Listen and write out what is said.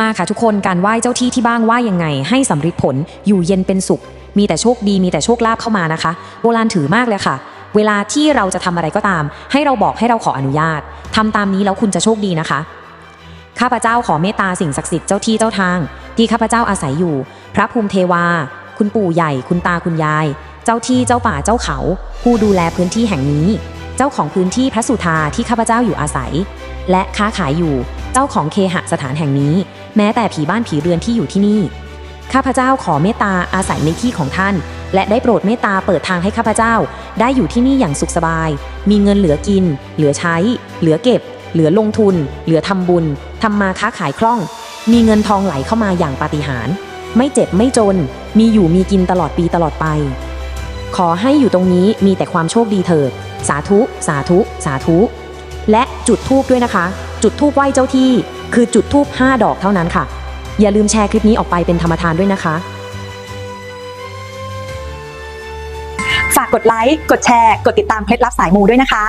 มาค่ะทุกคนการไหว้เจ้าที่ที่บ้านไหว้ยังไง ให้สำเร็จผลอยู่เย็นเป็นสุข มีแต่โชคดีมีแต่โชคลาภเข้ามานะคะ โบราณถือมากเลยค่ะ เวลาที่เราจะทำอะไรก็ตาม ให้เราบอกให้เราขออนุญาตทำตามนี้แล้วคุณจะโชคดีนะคะ ข้าพเจ้าขอเมตตาสิ่งศักดิ์สิทธิ์เจ้าที่เจ้าทาง ที่ข้าพเจ้าอาศัยอยู่ พระภูมิเทวา คุณปู่ใหญ่ คุณตาคุณยาย เจ้าที่เจ้าป่าเจ้าเขา ผู้ดูแลพื้นที่แห่งนี้ เจ้าของพื้นที่พระสุธาที่ข้าพเจ้าอยู่อาศัย และค้าขายอยู่ เจ้าของเคหสถานแห่งนี้ แม้แต่ผีบ้านผีเรือนที่อยู่ที่นี่ ข้าพเจ้าขอเมตตาอาศัยในที่ของท่าน และได้โปรดเมตตาเปิดทางให้ข้าพเจ้า ได้อยู่ที่นี่อย่างสุขสบาย มีเงินเหลือกิน เหลือใช้ เหลือเก็บ เหลือลงทุน เหลือทำบุญทำมาค้าขายคล่อง มีเงินทองไหลเข้ามาอย่างปาฏิหาริย์ไม่เจ็บไม่จน มีอยู่มีกินตลอดปีตลอดไป ขอให้อยู่ตรงนี้มีแต่ความโชคดีเถิด สาธุ สาธุ สาธุ และจุดทูบด้วยนะคะ จุดทูบไหว้เจ้าที่ คือจุดทูบ5ดอกเท่านั้นค่ะ อย่าลืมแชร์คลิปนี้ออกไปเป็นธรรมทานด้วยนะคะ ฝากกดไลค์ กดแชร์ กดติดตามเคล็ดลับสายมูด้วยนะคะ